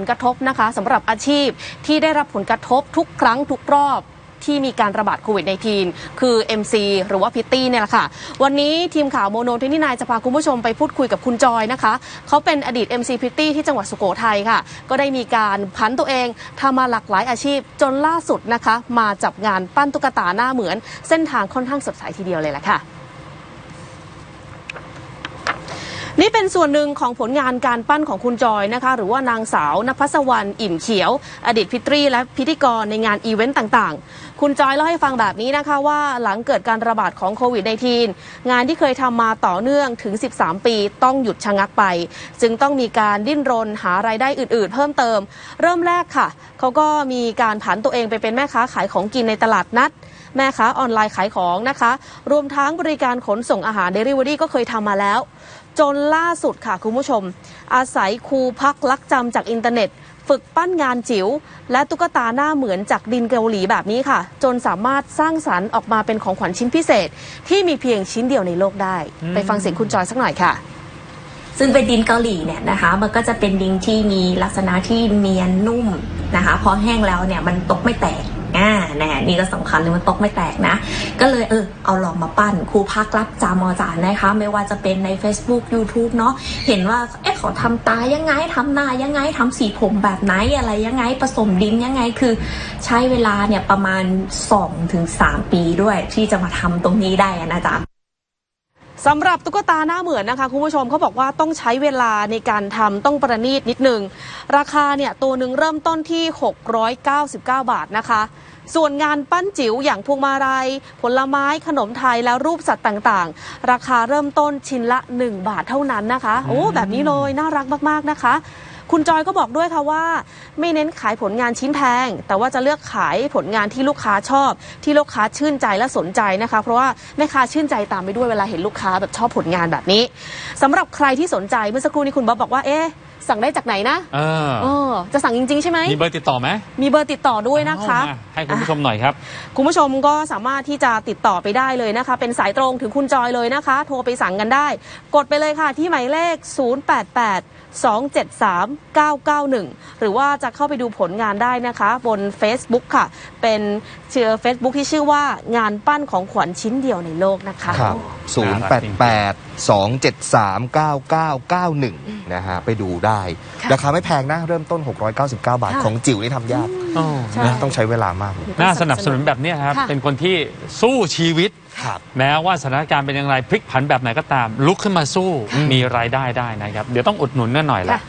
ลกระทบนะคะสำหรับอาชีพที่ได้รับผลกระทบทุกครั้งทุกรอบที่มีการระบาดโควิด -19 คือ MC หรือว่าพิตตี้เนี่ยแหละค่ะ วันนี้ทีมข่าวโมโนที่นี่นายจะพาคุณผู้ชมไปพูดคุยกับคุณจอยนะคะ เขาเป็นอดีต MC พิตตี้ที่จังหวัดสุโขทัยค่ะ ก็ได้มีการพันตัวเองทำมาหลากหลายอาชีพจนล่าสุดนะคะ มาจับงานปั้นตุ๊กตาหน้าเหมือน เส้นทางค่อนข้างสดใสทีเดียวเลยแหละค่ะ นี่เป็นส่วนหนึ่งของผลงานการปั้นของคุณจอยนะคะ หรือว่านางสาวนภัสวรรณอิ่มเขียว อดีตพิตรีและพิธีกรในงานอีเวนต์ต่างๆ คุณจอยเล่าให้ฟังแบบนี้นะคะว่าหลังเกิดการระบาดของโควิด -19 งานที่เคยทำมาต่อเนื่องถึง 13 ปีต้องหยุดชะงักไป จึงต้องมีการดิ้นรนหารายได้อื่นๆ เพิ่มเติม เริ่มแรกค่ะ เขาก็มีการผันตัวเองไปเป็นแม่ค้าขายของกินในตลาดนัดแม่ค้าออนไลน์ขายของนะคะ รวมทั้งบริการขนส่งอาหารเดลิเวอรี่ก็เคยทำมาแล้ว จนล่าสุดค่ะคุณผู้ชม อาศัยครูพักลักจำจากอินเทอร์เน็ต ฝึกปั้นงานจิ๋วและตุ๊กตาหน้าเหมือนจากดินเกาหลีแบบนี้ค่ะ จนสามารถสร้างสรรค์ออกมาเป็นของขวัญชิ้นพิเศษ ที่มีเพียงชิ้นเดียวในโลกได้ ไปฟังเสียงคุณจอยสักหน่อยค่ะซึ่งเป็นดินเกาหลีเนี่ยนะคะ มันก็จะเป็นดินที่มีลักษณะที่เนียนนุ่มนะคะ พอแห้งแล้วเนี่ยมันตกไม่แตก อ่าแน่นี่ก็สำคัญเลยมันตกไม่แตกนะ ก็เลยเออเอาลองมาปั้นครูพักรับจำอาจารย์นะคะ ไม่ว่าจะเป็นใน Facebook YouTube เนาะเห็นว่าเอ๊ะเขาทำตายังไงทำหน้ายังไงทำสีผมแบบไหนอะไรยังไงผสมดินยังไงคือ ใช้เวลาเนี่ยประมาณ2-3ถึงปีด้วยที่จะมาทำตรงนี้ได้นะจ๊ะ สำหรับตุ๊กตาหน้าเหมือนนะคะคุณผู้ชมเขาบอกว่าต้องใช้เวลาในการทำต้องประณีตนิดนึง ราคาเนี่ยตัวหนึ่งเริ่มต้นที่ 699 บาทนะคะ ส่วนงานปั้นจิ๋วอย่างพวงมาลัยผลไม้ขนมไทยและรูปสัตว์ต่างๆ ราคาเริ่มต้นชิ้นละ 1 บาทเท่านั้นนะคะ โอ้แบบนี้เลยน่ารักมากๆนะคะ คุณจอยก็บอกด้วยค่ะว่า ไม่เน้นขายผลงานชิ้นแพง แต่ว่าจะเลือกขายผลงานที่ลูกค้าชอบ ที่ลูกค้าชื่นใจและสนใจนะคะ เพราะว่าแม่ค้าชื่นใจตามไปด้วยเวลาเห็นลูกค้าแบบชอบผลงานแบบนี้สำหรับใครที่สนใจเมื่อสักครู่นี้คุณบ๊อบบอกว่าเอ๊ะ สั่งได้จากไหนนะเออเออจะสั่งจริง ๆ ใช่ไหมมีเบอร์ติดต่อไหมมีเบอร์ติดต่อด้วยนะคะ เอามาให้คุณผู้ชมหน่อยครับ คุณผู้ชมก็สามารถที่จะติดต่อไปได้เลยนะคะ เป็นสายตรงถึงคุณจอยเลยนะคะ โทรไปสั่งกันได้ กดไปเลยค่ะที่หมายเลข 088 273 991 หรือว่าจะเข้าไปดูผลงานได้นะคะ บน Facebook ค่ะ เป็นเชื่อ Facebook ที่ชื่อว่างานปั้นของขวัญชิ้นเดียวในโลกนะคะ ครับ 088 273 9991 นะฮะ ไปดูได้ ค่ะราคาไม่แพงนะ เริ่มต้น 699 บาท ค่ะ ของจิ๋วนี่ทำยากอ๋อใช่ นะต้องใช้เวลามากเลยน่าสนับสนุนแบบเนี้ยครับ ค่ะ เป็นคนที่สู้ชีวิต ครับ แม้ว่าสถานการณ์เป็นอย่างไรพลิกผันแบบไหนก็ตาม ลุกขึ้นมาสู้อืมมีรายได้ได้นะครับ เดี๋ยวต้องอุดหนุนกันหน่อยแหละ ค่ะ